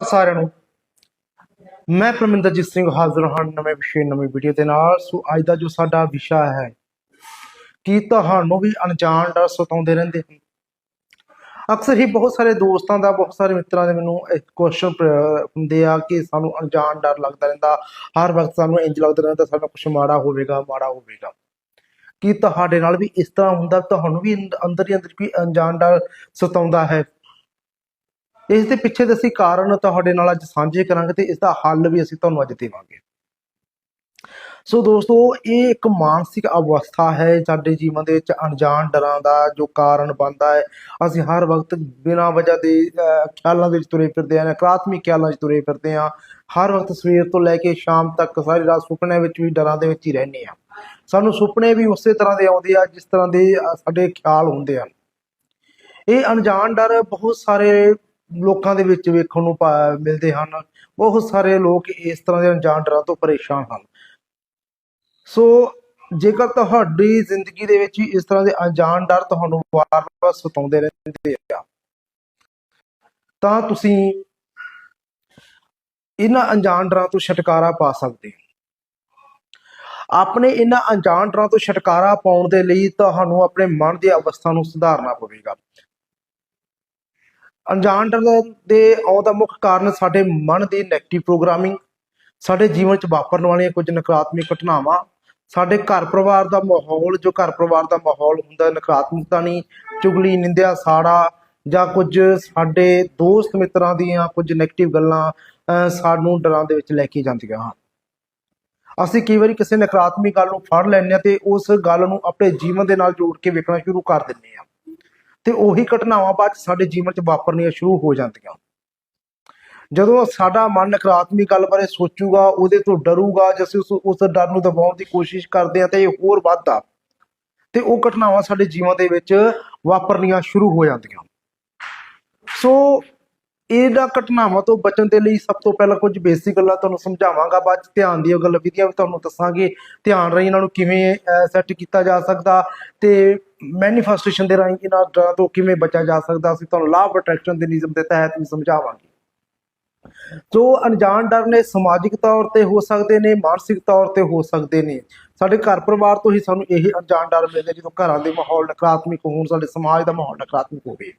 ਸਾਰਿਆਂ ਨੂੰ। ਮੈਂ ਪਰਮਿੰਦਰਜੀਤ ਸਿੰਘ ਹਾਜ਼ਰ ਹਾਂ ਨਵੇਂ ਵਿਸ਼ੇ, ਨਵੀਂ ਵੀਡੀਓ ਦੇ ਨਾਲ। ਸੋ ਅੱਜ ਦਾ ਜੋ ਸਾਡਾ ਵਿਸ਼ਾ ਹੈ, ਕੀ ਤੁਹਾਨੂੰ ਵੀ ਅਣਜਾਣ ਡਰ ਸਤਾਉਂਦੇ ਰਹਿੰਦੇ ਹਨ ਅਕਸਰ ਹੀ ਬਹੁਤ ਸਾਰੇ ਦੋਸਤਾਂ ਦਾ, ਬਹੁਤ ਸਾਰੇ ਮਿੱਤਰਾਂ ਦੇ ਮੈਨੂੰ ਇੱਕ ਕੁਐਸਚਨ ਹੁੰਦੇ ਆ ਕਿ ਸਾਨੂੰ ਅਣਜਾਣ ਡਰ ਲੱਗਦਾ ਰਹਿੰਦਾ। ਹਰ ਵਕਤ ਸਾਨੂੰ ਇੰਜ ਲੱਗਦਾ ਰਹਿੰਦਾ ਸਾਡਾ ਕੁਝ ਮਾੜਾ ਹੋਵੇਗਾ ਮਾੜਾ ਹੋਵੇਗਾ। ਕੀ ਤੁਹਾਡੇ ਨਾਲ ਵੀ ਇਸ ਤਰ੍ਹਾਂ ਹੁੰਦਾ? ਤੁਹਾਨੂੰ ਵੀ ਅੰਦਰ ਹੀ ਅੰਦਰ ਕੋਈ ਅਣਜਾਣ ਡਰ ਸਤਾਉਂਦਾ ਹੈ? ਇਸ ਦੇ ਪਿੱਛੇ ਦੇ ਅਸੀਂ ਕਾਰਨ ਤੁਹਾਡੇ ਨਾਲ ਅੱਜ ਸਾਂਝੇ ਕਰਾਂਗੇ ਤੇ ਇਸ ਦਾ ਹੱਲ ਵੀ ਅਸੀਂ ਤੁਹਾਨੂੰ ਅੱਜ ਦੇਵਾਂਗੇ। ਸੋ ਦੋਸਤੋ, ਇਹ ਇੱਕ ਮਾਨਸਿਕ ਅਵਸਥਾ ਹੈ, ਸਾਡੇ ਜੀਵਨ ਦੇ ਵਿੱਚ ਅਣਜਾਣ ਡਰਾਂ ਦਾ ਜੋ ਕਾਰਨ ਬਣਦਾ ਹੈ। ਅਸੀਂ ਹਰ ਵਕਤ ਬਿਨਾਂ ਵਜ੍ਹਾ ਦੇ ਖਿਆਲਾਂ ਦੇ ਵਿੱਚ ਤੁਰੇ ਫਿਰਦੇ ਹਾਂ, ਨਕਾਰਾਤਮਕ ਖਿਆਲਾਂ 'ਚ ਤੁਰੇ ਫਿਰਦੇ ਹਾਂ। ਹਰ ਵਕਤ ਸਵੇਰ ਤੋਂ ਲੈ ਕੇ ਸ਼ਾਮ ਤੱਕ ਸਾਰੀ ਰਾਤ ਸੁਪਨਿਆਂ ਵਿੱਚ ਵੀ, ਡਰਾਂ ਦੇ ਵਿੱਚ ਹੀ ਰਹਿੰਦੇ ਹਾਂ। ਸਾਨੂੰ ਸੁਪਨੇ ਵੀ ਉਸੇ ਤਰ੍ਹਾਂ ਦੇ ਆਉਂਦੇ ਆ, ਜਿਸ ਤਰ੍ਹਾਂ ਦੇ ਸਾਡੇ ਖਿਆਲ ਹੁੰਦੇ ਹਨ। ਇਹ ਅਣਜਾਣ ਡਰ ਬਹੁਤ ਸਾਰੇ ਲੋਕਾਂ ਦੇ ਵਿੱਚ ਵੇਖਣ ਨੂੰ ਪਾ- ਮਿਲਦੇ ਹਨ। ਬਹੁਤ ਸਾਰੇ ਲੋਕ ਇਸ ਤਰ੍ਹਾਂ ਦੇ ਅਣਜਾਣ ਡਰਾਂ ਤੋਂ ਪਰੇਸ਼ਾਨ ਹਨ। ਸੋ, ਜੇਕਰ ਤੁਹਾਡੀ ਜ਼ਿੰਦਗੀ ਦੇ ਵਿੱਚ ਇਸ ਤਰ੍ਹਾਂ ਦੇ ਅਣਜਾਣ ਡਰ ਤੁਹਾਨੂੰ ਵਾਰ-ਵਾਰ ਸਤਾਉਂਦੇ ਰਹਿੰਦੇ ਆ, ਤਾਂ ਤੁਸੀਂ ਇਹਨਾਂ ਅਣਜਾਣ ਡਰਾਂ ਤੋਂ ਛੁਟਕਾਰਾ ਪਾ ਸਕਦੇ ਹੋ। ਆਪਣੇ ਇਹਨਾਂ ਅਣਜਾਣ ਡਰਾਂ ਤੋਂ ਛੁਟਕਾਰਾ ਪਾਉਣ ਦੇ ਲਈ ਤੁਹਾਨੂੰ ਆਪਣੇ ਮਨ ਦੀ ਅਵਸਥਾ ਨੂੰ ਸੁਧਾਰਨਾ ਪਵੇਗਾ। ਅਣਜਾਣ ਡਰ ਦੇ ਆਉਣ ਦਾ ਮੁੱਖ ਕਾਰਨ ਸਾਡੇ ਮਨ ਦੀ ਨੈਗੇਟਿਵ ਪ੍ਰੋਗਰਾਮਿੰਗ ਸਾਡੇ ਜੀਵਨ 'ਚ ਵਾਪਰਨ ਵਾਲੀਆਂ ਕੁਝ ਨਕਾਰਾਤਮਕ ਘਟਨਾਵਾਂ, ਸਾਡੇ ਘਰ ਪਰਿਵਾਰ ਦਾ ਮਾਹੌਲ, ਜੋ ਘਰ ਪਰਿਵਾਰ ਦਾ ਮਾਹੌਲ ਹੁੰਦਾ ਨਕਾਰਾਤਮਕਤਾ ਨਹੀਂ, ਚੁਗਲੀ, ਨਿੰਦਿਆ, ਸਾੜਾ ਜਾਂ ਕੁਝ ਸਾਡੇ ਦੋਸਤ ਮਿੱਤਰਾਂ ਦੀਆਂ ਕੁਝ ਨੈਗੇਟਿਵ ਗੱਲਾਂ ਸਾਨੂੰ ਡਰਾਂ ਦੇ ਵਿੱਚ ਲੈ ਕੇ ਜਾਂਦੀਆਂ ਹਨ। ਅਸੀਂ ਕਈ ਵਾਰੀ ਕਿਸੇ ਨਕਾਰਾਤਮਕ ਗੱਲ ਨੂੰ ਫੜ ਲੈਂਦੇ ਹਾਂ ਤੇ ਉਸ ਗੱਲ ਨੂੰ ਆਪਣੇ ਜੀਵਨ ਦੇ ਨਾਲ ਜੋੜ ਕੇ ਵੇਖਣਾ ਸ਼ੁਰੂ ਕਰ ਦਿੰਦੇ ਹਾਂ। ਤੇ ਉਹੀ ਘਟਨਾਵਾਂ ਬਾਅਦ 'ਚ ਸਾਡੇ ਜੀਵਨ 'ਚ ਵਾਪਰਨੀਆਂ ਸ਼ੁਰੂ ਹੋ ਜਾਂਦੀਆਂ। ਜਦੋਂ ਸਾਡਾ ਮਨ ਨਕਾਰਾਤਮਕ ਗੱਲ ਬਾਰੇ ਸੋਚੂਗਾ, ਉਹਦੇ ਤੋਂ ਡਰੂਗਾ ਜੇ ਅਸੀਂ ਉਸ ਡਰ ਨੂੰ ਦਬਾਉਣ ਦੀ ਕੋਸ਼ਿਸ਼ ਕਰਦੇ ਹਾਂ ਤਾਂ ਇਹ ਹੋਰ ਵੱਧਦਾ। ਤੇ ਉਹ ਘਟਨਾਵਾਂ ਸਾਡੇ ਜੀਵਨ ਦੇ ਵਿੱਚ ਵਾਪਰਨੀਆਂ ਸ਼ੁਰੂ ਹੋ ਜਾਂਦੀਆਂ। ਸੋ ਇਹਨਾਂ ਘਟਨਾਵਾਂ ਤੋਂ ਬਚਣ ਦੇ ਲਈ ਸਭ ਤੋਂ ਪਹਿਲਾਂ ਕੁਝ ਬੇਸਿਕ ਗੱਲਾਂ ਤੁਹਾਨੂੰ ਸਮਝਾਵਾਂਗਾ। ਬਾਅਦ ਚ ਧਿਆਨ ਦਿਓ, ਗੱਲ ਵਿਧੀਆਂ ਵੀ ਤੁਹਾਨੂੰ ਦੱਸਾਂਗੇ। ਧਿਆਨ ਰਹੀ ਇਹਨਾਂ ਨੂੰ ਕਿਵੇਂ ਸੈੱਟ ਕੀਤਾ ਜਾ ਸਕਦਾ ਤੇ ਮੈਨੀਫੈਸਟੇਸ਼ਨ ਦੇ ਰਾਹੀਂ ਇਹਨਾਂ ਡਰਾਂ ਤੋਂ ਕਿਵੇਂ ਬਚਿਆ ਜਾ ਸਕਦਾ, ਅਸੀਂ ਤੁਹਾਨੂੰ ਲਾਅ ਅਟਰੈਕਸ਼ਨ ਦੇ ਨਿਯਮ ਦੇ ਤਹਿਤ ਵੀ ਸਮਝਾਵਾਂਗੇ। ਜੋ ਅਣਜਾਣ ਡਰ ਨੇ ਸਮਾਜਿਕ ਤੌਰ ਤੇ ਹੋ ਸਕਦੇ ਨੇ, ਮਾਨਸਿਕ ਤੌਰ ਤੇ ਹੋ ਸਕਦੇ ਨੇ, ਸਾਡੇ ਘਰ ਪਰਿਵਾਰ ਤੋਂ ਹੀ ਸਾਨੂੰ ਇਹ ਅਣਜਾਣ ਡਰ ਮਿਲਦੇ ਜਦੋਂ ਘਰਾਂ ਦੇ ਮਾਹੌਲ ਨਕਾਰਾਤਮਕ ਹੋਣ, ਸਾਡੇ ਸਮਾਜ ਦਾ ਮਾਹੌਲ ਨਕਾਰਾਤਮਕ ਹੋਵੇ।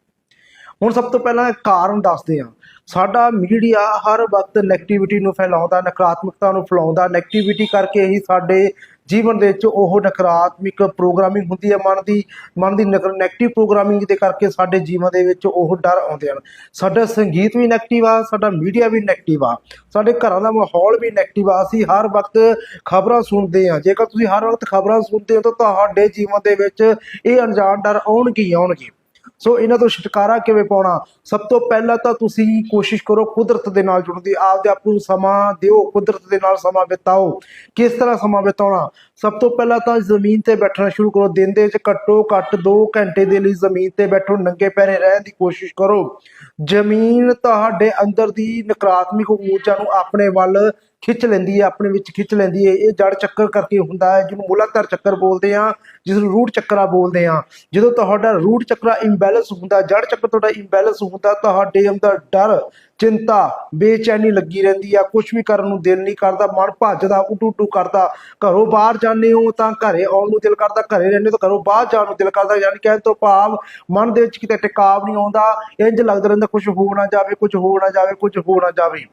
ਹੁਣ ਸਭ ਤੋਂ ਪਹਿਲਾਂ ਕਾਰਨ ਦੱਸਦੇ ਹਾਂ। ਸਾਡਾ ਮੀਡੀਆ ਹਰ ਵਕਤ ਨੈਗੇਟਿਵਿਟੀ ਨੂੰ ਫੈਲਾਉਂਦਾ, ਨਕਾਰਾਤਮਕਤਾ ਨੂੰ ਫੈਲਾਉਂਦਾ ਨੈਗੇਟਿਵਿਟੀ ਕਰਕੇ ਹੀ ਸਾਡੇ ਜੀਵਨ ਦੇ ਵਿੱਚ ਉਹ ਨਕਾਰਾਤਮਕ ਪ੍ਰੋਗਰਾਮਿੰਗ ਹੁੰਦੀ ਹੈ, ਮਨ ਦੀ ਮਨ ਦੀ ਨੈਗੇਟਿਵ ਪ੍ਰੋਗਰਾਮਿੰਗ ਦੇ ਕਰਕੇ ਸਾਡੇ ਜੀਵਨ ਦੇ ਵਿੱਚ ਉਹ ਡਰ ਆਉਂਦੇ ਹਨ। ਸਾਡਾ ਸੰਗੀਤ ਵੀ ਨੈਗੇਟਿਵ ਆ, ਸਾਡਾ ਮੀਡੀਆ ਵੀ ਨੈਗੇਟਿਵ ਆ, ਸਾਡੇ ਘਰਾਂ ਦਾ ਮਾਹੌਲ ਵੀ ਨੈਗੇਟਿਵ ਆ, ਅਸੀਂ ਹਰ ਵਕਤ ਖਬਰਾਂ ਸੁਣਦੇ ਹਾਂ। ਜੇਕਰ ਤੁਸੀਂ ਹਰ ਵਕਤ ਖਬਰਾਂ ਸੁਣਦੇ ਹੋ ਤਾਂ ਤੁਹਾਡੇ ਜੀਵਨ ਦੇ ਵਿੱਚ ਇਹ ਅਣਜਾਣ ਡਰ ਆਉਣਗੇ ਆਉਣਗੇ। ਸੋ ਇਹਨਾਂ ਤੋਂ ਛੁਟਕਾਰਾ ਕਿਵੇਂ ਪਾਉਣਾ? ਸਭ ਤੋਂ ਪਹਿਲਾਂ ਤਾਂ ਤੁਸੀਂ ਕੋਸ਼ਿਸ਼ ਕਰੋ ਕੁਦਰਤ ਦੇ ਨਾਲ ਜੁੜਨ ਦੀ। ਆਪਦੇ ਆਪ ਨੂੰ ਸਮਾਂ ਦਿਓ, ਕੁਦਰਤ ਦੇ ਨਾਲ ਸਮਾਂ ਬਿਤਾਓ। ਕਿਸ ਤਰ੍ਹਾਂ ਸਮਾਂ ਬਿਤਾਉਣਾ? ਸਭ ਤੋਂ ਪਹਿਲਾਂ ਤਾਂ ਜ਼ਮੀਨ ਤੇ ਬੈਠਣਾ ਸ਼ੁਰੂ ਕਰੋ। ਦਿਨ ਦੇ ਵਿੱਚ ਘੱਟੋ ਘੱਟ 2 ਘੰਟੇ ਦੇ ਲਈ ਜ਼ਮੀਨ ਤੇ ਬੈਠੋ, ਨੰਗੇ ਪੈਰੇ ਰਹਿਣ ਦੀ ਕੋਸ਼ਿਸ਼ ਕਰੋ। ਜ਼ਮੀਨ ਤੁਹਾਡੇ ਅੰਦਰ ਦੀ ਨਕਾਰਾਤਮਕ ਊਰਜਾ ਨੂੰ ਆਪਣੇ ਵੱਲ ਖਿੱਚ ਲੈਂਦੀ ਹੈ, ਆਪਣੇ ਵਿੱਚ ਖਿੱਚ ਲੈਂਦੀ ਹੈ। ਇਹ ਜੜ ਚੱਕਰ ਕਰਕੇ ਹੁੰਦਾ ਹੈ, ਜਿਹਨੂੰ ਮੂਲਾਧਾਰ ਚੱਕਰ ਬੋਲਦੇ ਆ ਜਿਸ ਨੂੰ ਰੂਟ ਚੱਕਰਾ ਬੋਲਦੇ ਆ ਜਦੋਂ ਤੁਹਾਡਾ ਰੂਟ ਚੱਕਰਾ ਇੰਬੈਲੈਂਸ ਹੁੰਦਾ, ਜੜ ਚੱਕਰ ਤੁਹਾਡਾ ਇੰਬੈਲੈਂਸ ਹੁੰਦਾ, ਤੁਹਾਡੇ ਅੰਦਰ ਡਰ, ਚਿੰਤਾ, ਬੇਚੈਨੀ ਲੱਗੀ ਰਹਿੰਦੀ ਆ। ਕੁਝ ਵੀ ਕਰਨ ਨੂੰ ਦਿਲ ਨਹੀਂ ਕਰਦਾ, ਮਨ ਭੱਜਦਾ ਉਟੂ ਉਟੂ ਕਰਦਾ। ਘਰੋਂ ਬਾਹਰ ਜਾਂਦੇ ਹੋ ਤਾਂ ਘਰੇ ਆਉਣ ਨੂੰ ਦਿਲ ਕਰਦਾ, ਘਰੇ ਰਹਿੰਦੇ ਹੋ ਤਾਂ ਘਰੋਂ ਬਾਹਰ ਜਾਣ ਨੂੰ ਦਿਲ ਕਰਦਾ। ਯਾਨੀ ਕਹਿਣ ਤੋਂ ਭਾਵ ਮਨ ਦੇ ਵਿੱਚ ਕਿਤੇ ਟਿਕਾਵ ਨਹੀਂ ਆਉਂਦਾ ਇੰਜ ਲੱਗਦਾ ਰਹਿੰਦਾ ਕੁਝ ਹੋ ਨਾ ਜਾਵੇ ਕੁਝ ਹੋ ਨਾ ਜਾਵੇ ਕੁਝ ਹੋ ਨਾ ਜਾਵੇ।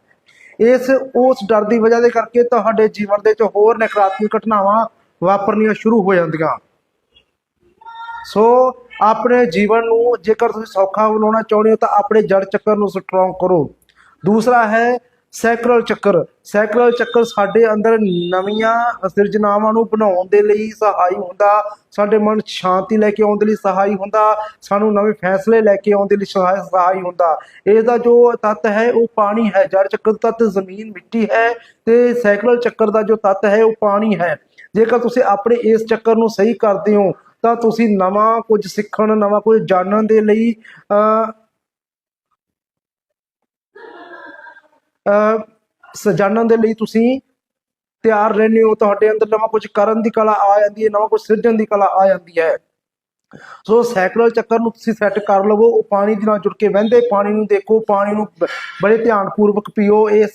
ਇਸ ਉਸ ਡਰ ਦੀ ਵਜ੍ਹਾ ਦੇ ਕਰਕੇ ਤੁਹਾਡੇ ਜੀਵਨ ਦੇ ਵਿੱਚ ਹੋਰ ਨਕਾਰਾਤਮਕ ਘਟਨਾਵਾਂ ਵਾਪਰਨੀਆਂ ਸ਼ੁਰੂ ਹੋ ਜਾਂਦੀਆਂ। ਸੋ ਆਪਣੇ ਜੀਵਨ ਨੂੰ ਜੇਕਰ ਤੁਸੀਂ ਸੌਖਾ ਬਣਾਉਣਾ ਚਾਹੁੰਦੇ ਹੋ ਤਾਂ ਆਪਣੇ ਜੜ ਚੱਕਰ ਨੂੰ ਸਟਰੋਂਗ ਕਰੋ। ਦੂਸਰਾ ਹੈ ਸੈਕਰਲ ਚੱਕਰ। ਸੈਕਰਲ ਚੱਕਰ ਸਾਡੇ ਅੰਦਰ ਨਵੀਆਂ ਸਿਰਜਣਾਵਾਂ ਨੂੰ ਬਣਾਉਣ ਦੇ ਲਈ ਸਹਾਈ ਹੁੰਦਾ। ਸਾਡੇ ਮਨ 'ਚ ਸ਼ਾਂਤੀ ਲੈ ਕੇ ਆਉਣ ਦੇ ਲਈ ਸਹਾਈ ਹੁੰਦਾ। ਸਾਨੂੰ ਨਵੇਂ ਫੈਸਲੇ ਲੈ ਕੇ ਆਉਣ ਦੇ ਲਈ ਸਹਾਈ ਸਹਾਈ ਹੁੰਦਾ। ਇਸ ਦਾ ਜੋ ਤੱਤ ਹੈ, ਉਹ ਪਾਣੀ ਹੈ। ਜੜ ਚੱਕਰ ਤੱਤ ਜ਼ਮੀਨ, ਮਿੱਟੀ ਹੈ ਤੇ ਸੈਕਰਲ ਚੱਕਰ ਦਾ ਜੋ ਤੱਤ ਹੈ, ਉਹ ਪਾਣੀ ਹੈ। ਜੇਕਰ ਤੁਸੀਂ ਆਪਣੇ ਇਸ ਚੱਕਰ ਨੂੰ ਸਹੀ ਕਰਦੇ ਹੋ, ਤਾਂ ਤੁਸੀਂ ਨਵਾਂ ਕੁਝ ਸਿੱਖਣ, ਨਵਾਂ ਕੁਝ ਜਾਣਨ ਦੇ ਲਈ ਸਜਾਣਨ ਦੇ ਲਈ ਤੁਸੀਂ ਤਿਆਰ ਰਹਿੰਦੇ ਹੋ, ਤੁਹਾਡੇ ਅੰਦਰ ਨਵਾਂ ਕੁਝ ਕਰਨ ਦੀ ਕਲਾ ਆ ਜਾਂਦੀ ਹੈ, ਨਵਾਂ ਕੁਝ ਸਿਰਜਣ ਦੀ ਕਲਾ ਆ ਜਾਂਦੀ ਹੈ। ਸੋ ਸਾਈਕਲ ਚੱਕਰ ਨੂੰ ਤੁਸੀਂ ਸੈੱਟ ਕਰ ਲਵੋ, ਉਹ ਪਾਣੀ ਦੇ ਨਾਲ ਜੁੜ ਕੇ ਵਹਿੰਦੇ, ਪਾਣੀ ਨੂੰ ਦੇਖੋ, ਪਾਣੀ ਨੂੰ ਬ- ਬੜੇ ਧਿਆਨਪੂਰਵਕ ਪੀਓ, ਇਸ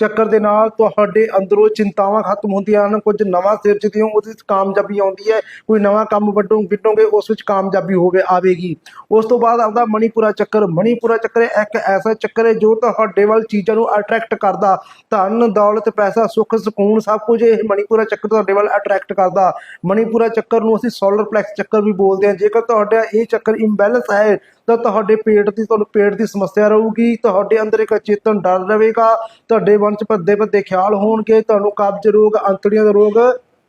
ਚੱਕਰ ਦੇ ਨਾਲ ਤੁਹਾਡੇ ਅੰਦਰੋਂ ਚਿੰਤਾਵਾਂ ਖਤਮ ਹੁੰਦੀਆਂ ਹਨ। ਕੁਝ ਨਵਾਂ ਸਿਰਜਦੇ ਹੋ ਉਹਦੇ ਵਿੱਚ ਕਾਮਯਾਬੀ ਆਉਂਦੀ ਹੈ। ਕੋਈ ਨਵਾਂ ਕੰਮ ਵੱਡੋ ਵਿੱਢੋਗੇ, ਉਸ ਵਿੱਚ ਕਾਮਯਾਬੀ ਹੋਵੇ ਆਵੇਗੀ। ਉਸ ਤੋਂ ਬਾਅਦ ਆਉਂਦਾ ਮਣੀਪੁਰਾ ਚੱਕਰ। ਮਣੀਪੁਰਾ ਚੱਕਰ ਇੱਕ ਐਸਾ ਚੱਕਰ ਹੈ ਜੋ ਤੁਹਾਡੇ ਵੱਲ ਚੀਜ਼ਾਂ ਨੂੰ ਅਟਰੈਕਟ ਕਰਦਾ। ਧਨ, ਦੌਲਤ, ਪੈਸਾ, ਸੁੱਖ, ਸਕੂਨ, ਸਭ ਕੁਝ ਇਹ ਮਣੀਪੁਰਾ ਚੱਕਰ ਤੁਹਾਡੇ ਵੱਲ ਅਟਰੈਕਟ ਕਰਦਾ। ਮਣੀਪੁਰਾ ਚੱਕਰ ਨੂੰ ਅਸੀਂ ਸੋਲਰ ਪਲੈਕਸ ਚੱਕਰ ਵੀ ਬੋਲਦੇ ਹਾਂ। ਜੇਕਰ ਤੁਹਾਡਾ ਇਹ ਚੱਕਰ ਇੰਬੈਲੈਂਸ ਹੈ ਤਾਂ ਤੁਹਾਡੇ ਪੇਟ ਦੀ, ਤੁਹਾਨੂੰ ਪੇਟ ਦੀ ਸਮੱਸਿਆ ਰਹੂਗੀ, ਤੁਹਾਡੇ ਅੰਦਰ ਇੱਕ ਅਚੇਤਨ ਡਰ ਰਹੇਗਾ, ਤੁਹਾਡੇ ਮਨ 'ਚ ਭੱਦੇ ਭੱਦੇ ਖਿਆਲ ਹੋਣਗੇ, ਤੁਹਾਨੂੰ ਕਬਜ਼ ਰੋਗ ਅੰਤੜੀਆਂ ਦਾ ਰੋਗ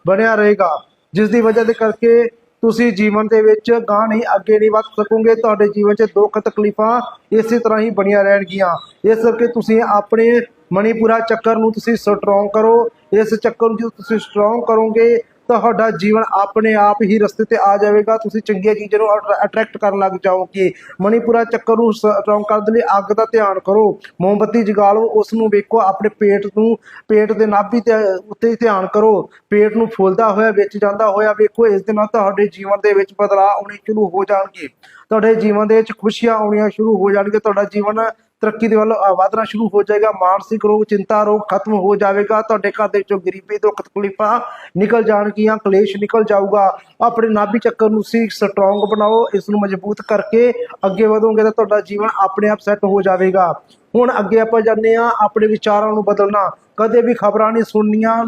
ਬਣਿਆ ਰਹੇਗਾ। ਜਿਸ ਦੀ ਵਜ੍ਹਾ ਦੇ ਕਰਕੇ ਤੁਸੀਂ ਜੀਵਨ ਦੇ ਵਿੱਚ ਗਾਂ ਨਹੀਂ, ਅੱਗੇ ਨਹੀਂ ਵੱਧ ਸਕੋਗੇ, ਤੁਹਾਡੇ ਜੀਵਨ 'ਚ ਦੁੱਖ ਤਕਲੀਫਾਂ ਇਸੇ ਤਰ੍ਹਾਂ ਹੀ ਬਣੀਆਂ ਰਹਿਣਗੀਆਂ। ਇਸ ਕਰਕੇ ਤੁਸੀਂ ਆਪਣੇ ਮਣੀਪੁਰਾ ਚੱਕਰ ਨੂੰ ਤੁਸੀਂ ਸਟਰੋਂਗ ਕਰੋ, ਇਸ ਚੱਕਰ ਨੂੰ ਜਦੋਂ ਤੁਸੀਂ ਸਟਰੋਂਗ ਕਰੋਗੇ ਤੁਹਾਡਾ ਜੀਵਨ ਆਪਣੇ ਆਪ ਹੀ ਰਸਤੇ ਤੇ ਆ ਜਾਵੇਗਾ। ਤੁਸੀਂ ਚੰਗੀਆਂ ਚੀਜ਼ਾਂ ਨੂੰ ਅਟਰੈਕਟ ਕਰਨ ਲੱਗ ਜਾਓਗੇ। ਮਣੀਪੁਰਾ ਚੱਕਰ ਨੂੰ ਸਟਰੋਂਗ ਕਰਨ ਲਈ ਅੱਗ ਦਾ ਧਿਆਨ ਕਰੋ। ਮੋਮਬੱਤੀ ਜਗਾ ਲਓ ਉਸ ਨੂੰ ਵੇਖੋ, ਆਪਣੇ ਪੇਟ ਨੂੰ, ਪੇਟ ਦੇ ਨਾਭੀ ਤੇ, ਉੱਤੇ ਧਿਆਨ ਕਰੋ। ਪੇਟ ਨੂੰ ਫੁੱਲਦਾ ਹੋਇਆ, ਵਿੱਚ ਜਾਂਦਾ ਹੋਇਆ ਵੇਖੋ, ਇਸ ਦੇ ਨਾਲ ਤੁਹਾਡੇ ਜੀਵਨ ਦੇ ਵਿੱਚ ਬਦਲਾਅ ਆਉਣੇ ਸ਼ੁਰੂ ਹੋ ਜਾਣਗੇ। ਤੁਹਾਡੇ ਜੀਵਨ ਦੇ ਵਿੱਚ ਖੁਸ਼ੀਆਂ ਆਉਣੀਆਂ ਸ਼ੁਰੂ ਹੋ ਜਾਣਗੀਆਂ। ਤੁਹਾਡਾ ਜੀਵਨ ਤਰੱਕੀ ਦੇ ਵੱਲ ਅ, ਵਧਣਾ ਸ਼ੁਰੂ ਹੋ ਜਾਏਗਾ। ਮਾਨਸਿਕ ਰੋਗ ਚਿੰਤਾ ਰੋਗ ਖਤਮ ਹੋ ਜਾਵੇਗਾ। ਤੁਹਾਡੇ ਘਰ ਦੇ ਵਿੱਚੋਂ ਗਰੀਬੀ ਦੁੱਖ ਤਕਲੀਫਾਂ ਨਿਕਲ ਜਾਣਗੀਆਂ ਕਲੇਸ਼ ਨਿਕਲ ਜਾਊਗਾ। ਆਪਣੇ ਨਾਭੀ ਚੱਕਰ ਨੂੰ ਸੀ ਸਟਰੋਂਗ ਬਣਾਓ ਇਸ ਨੂੰ ਮਜ਼ਬੂਤ ਕਰਕੇ ਅੱਗੇ ਵਧੋਗੇ ਤਾਂ ਤੁਹਾਡਾ ਜੀਵਨ ਆਪਣੇ ਆਪ ਸੈੱਟ ਹੋ ਜਾਵੇਗਾ। ਹੁਣ ਅੱਗੇ ਆਪਾਂ ਜਾਂਦੇ ਆ ਆਪਣੇ ਵਿਚਾਰਾਂ ਨੂੰ ਬਦਲਣਾ। ਕਦੇ ਵੀ ਖਬਰਾਂ ਨਹੀਂ ਸੁਣਨੀਆਂ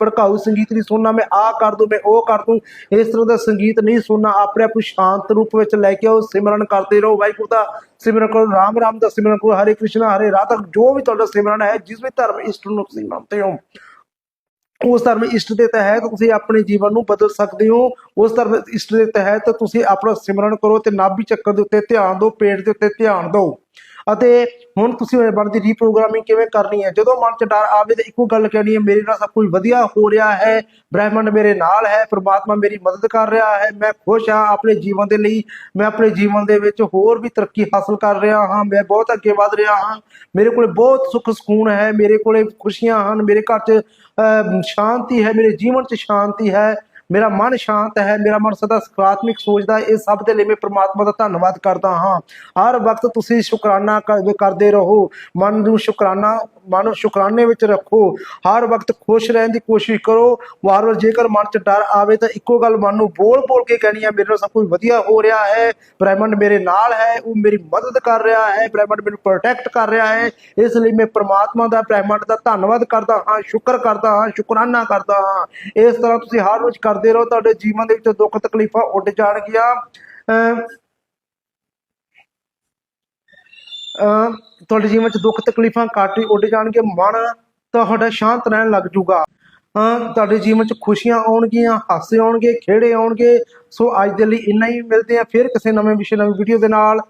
ਭੜਕਾਊ ਸੰਗੀਤ ਨਹੀਂ ਸੁਣਨਾ, ਮੈਂ ਆ ਕਰ ਦੂੰ, ਮੈਂ ਉਹ ਕਰ ਦੂੰ, ਇਸ ਤਰ੍ਹਾਂ ਦਾ ਸੰਗੀਤ ਨਹੀਂ ਸੁਣਨਾ। ਆਪਣੇ ਆਪ ਨੂੰ ਸ਼ਾਂਤ ਰੂਪ ਵਿੱਚ ਲੈ ਕੇ ਆਓ, ਸਿਮਰਨ ਕਰਦੇ ਰਹੋ, ਵਾਹਿਗੁਰੂ ਦਾ ਸਿਮਰਨ ਕਰੋ, ਰਾਮ ਰਾਮ ਦਾ ਸਿਮਰਨ ਕਰੋ, ਹਰੇ ਕ੍ਰਿਸ਼ਨ, ਹਰੇ ਰਾਧਾ, ਜੋ ਵੀ ਤੁਹਾਡਾ ਸਿਮਰਨ ਹੈ, ਜਿਸ ਵੀ ਧਰਮ ਇਸ਼ਟ ਨੂੰ ਤੁਸੀਂ ਮੰਨਦੇ ਹੋ, ਉਸ ਧਰਮ ਇਸ਼ਟ ਦੇ ਤਹਿਤ ਤੁਸੀਂ ਆਪਣੇ ਜੀਵਨ ਨੂੰ ਬਦਲ ਸਕਦੇ ਹੋ। ਉਸ ਧਰਮ ਇਸ਼ਟ ਦੇ ਤਹਿਤ ਤੁਸੀਂ ਆਪਣਾ ਸਿਮਰਨ ਕਰੋ ਤੇ ਨਾਭੀ ਚੱਕਰ ਦੇ ਉੱਤੇ ਧਿਆਨ ਦਿਓ, ਪੇਟ ਦੇ ਉੱਤੇ ਧਿਆਨ ਦਿਓ। ਅਤੇ ਹੁਣ ਤੁਸੀਂ ਮਨ ਦੀ ਰੀਪ੍ਰੋਗਰਾਮਿੰਗ ਕਿਵੇਂ ਕਰਨੀ ਹੈ? ਜਦੋਂ ਮਨ 'ਚ ਡਰ ਆਵੇ ਤਾਂ ਇੱਕੋ ਗੱਲ ਕਹਿਣੀ ਹੈ, ਮੇਰੇ ਨਾਲ ਸਭ ਕੁਝ ਵਧੀਆ ਹੋ ਰਿਹਾ ਹੈ, ਬ੍ਰਹਿਮੰਡ ਮੇਰੇ ਨਾਲ ਹੈ, ਪ੍ਰਮਾਤਮਾ ਮੇਰੀ ਮਦਦ ਕਰ ਰਿਹਾ ਹੈ, ਮੈਂ ਖੁਸ਼ ਹਾਂ ਆਪਣੇ ਜੀਵਨ ਦੇ ਲਈ, ਮੈਂ ਆਪਣੇ ਜੀਵਨ ਦੇ ਵਿੱਚ ਹੋਰ ਵੀ ਤਰੱਕੀ ਹਾਸਲ ਕਰ ਰਿਹਾ ਹਾਂ, ਮੈਂ ਬਹੁਤ ਅੱਗੇ ਵਧ ਰਿਹਾ ਹਾਂ, ਮੇਰੇ ਕੋਲ ਬਹੁਤ ਸੁੱਖ ਸਕੂਨ ਹੈ, ਮੇਰੇ ਕੋਲੇ ਖੁਸ਼ੀਆਂ ਹਨ, ਮੇਰੇ ਘਰ 'ਚ ਸ਼ਾਂਤੀ ਹੈ, ਮੇਰੇ ਜੀਵਨ 'ਚ ਸ਼ਾਂਤੀ ਹੈ ਮੇਰਾ ਮਨ ਸ਼ਾਂਤ ਹੈ, ਮੇਰਾ ਮਨ ਸਦਾ ਸਕਾਰਾਤਮਕ ਸੋਚਦਾ ਹੈ। ਇਹ ਸਭ ਦੇ ਲਈ ਮੈਂ ਪ੍ਰਮਾਤਮਾ ਦਾ ਧੰਨਵਾਦ ਕਰਦਾ ਹਾਂ। ਹਰ ਵਕਤ ਤੁਸੀਂ ਸ਼ੁਕਰਾਨਾ ਕਰਦੇ ਰਹੋ। ਮਨ ਨੂੰ ਸ਼ੁਕਰਾਨਾ, ਮਨ ਨੂੰ ਸ਼ੁਕਰਾਨੇ ਵਿੱਚ ਰੱਖੋ। ਹਰ ਵਕਤ ਖੁਸ਼ ਰਹਿਣ ਦੀ ਕੋਸ਼ਿਸ਼ ਕਰੋ। ਵਾਰ-ਵਾਰ ਜੇਕਰ ਮਨ 'ਚ ਡਰ ਆਵੇ ਤਾਂ ਇੱਕੋ ਗੱਲ ਮਨ ਨੂੰ ਬੋਲ-ਬੋਲ ਕੇ ਕਹਿਣੀ ਹੈ, ਮੇਰੇ ਨਾਲ ਸਭ ਕੁਝ ਵਧੀਆ ਹੋ ਰਿਹਾ ਹੈ। ਬ੍ਰਹਿਮੰਡ ਮੇਰੇ ਨਾਲ ਹੈ, ਉਹ ਮੇਰੀ ਮਦਦ ਕਰ ਰਿਹਾ ਹੈ। ਬ੍ਰਹਿਮੰਡ ਮੈਨੂੰ ਪ੍ਰੋਟੈਕਟ ਕਰ ਰਿਹਾ ਹੈ। ਇਸ ਲਈ ਮੈਂ ਪ੍ਰਮਾਤਮਾ ਦਾ, ਬ੍ਰਹਿਮੰਡ ਦਾ ਧੰਨਵਾਦ ਕਰਦਾ ਹਾਂ, ਸ਼ੁਕਰ ਕਰਦਾ ਹਾਂ, ਸ਼ੁਕਰਾਨਾ ਕਰਦਾ ਹਾਂ। ਇਸ ਤਰ੍ਹਾਂ ਤੁਸੀਂ ਹਰ ਰੋਜ਼ ਕਰਦੇ ਰਹੋ, ਤੁਹਾਡੇ ਜੀਵਨ ਦੇ ਵਿੱਚ ਦੁੱਖ ਤਕਲੀਫਾਂ ਉੱਡ ਜਾਣਗੀਆਂ। ਤੁਹਾਡੇ ਜੀਵਨ 'ਚ ਦੁੱਖ ਤਕਲੀਫਾਂ ਘੱਟ ਹੀ ਉੱਡ ਜਾਣਗੇ ਮਨ ਤੁਹਾਡਾ ਸ਼ਾਂਤ ਰਹਿਣ ਲੱਗ ਜੂਗਾ। ਅਮ ਤੁਹਾਡੇ ਜੀਵਨ 'ਚ ਖੁਸ਼ੀਆਂ ਆਉਣਗੀਆਂ, ਹਾਸੇ ਆਉਣਗੇ, ਖੇੜੇ ਆਉਣਗੇ। ਸੋ ਅੱਜ ਦੇ ਲਈ ਇੰਨਾ ਹੀ, ਮਿਲਦੇ ਆ ਫਿਰ ਕਿਸੇ ਨਵੇਂ ਵਿਸ਼ੇ, ਨਵੀਂ ਵੀਡੀਓ ਦੇ ਨਾਲ।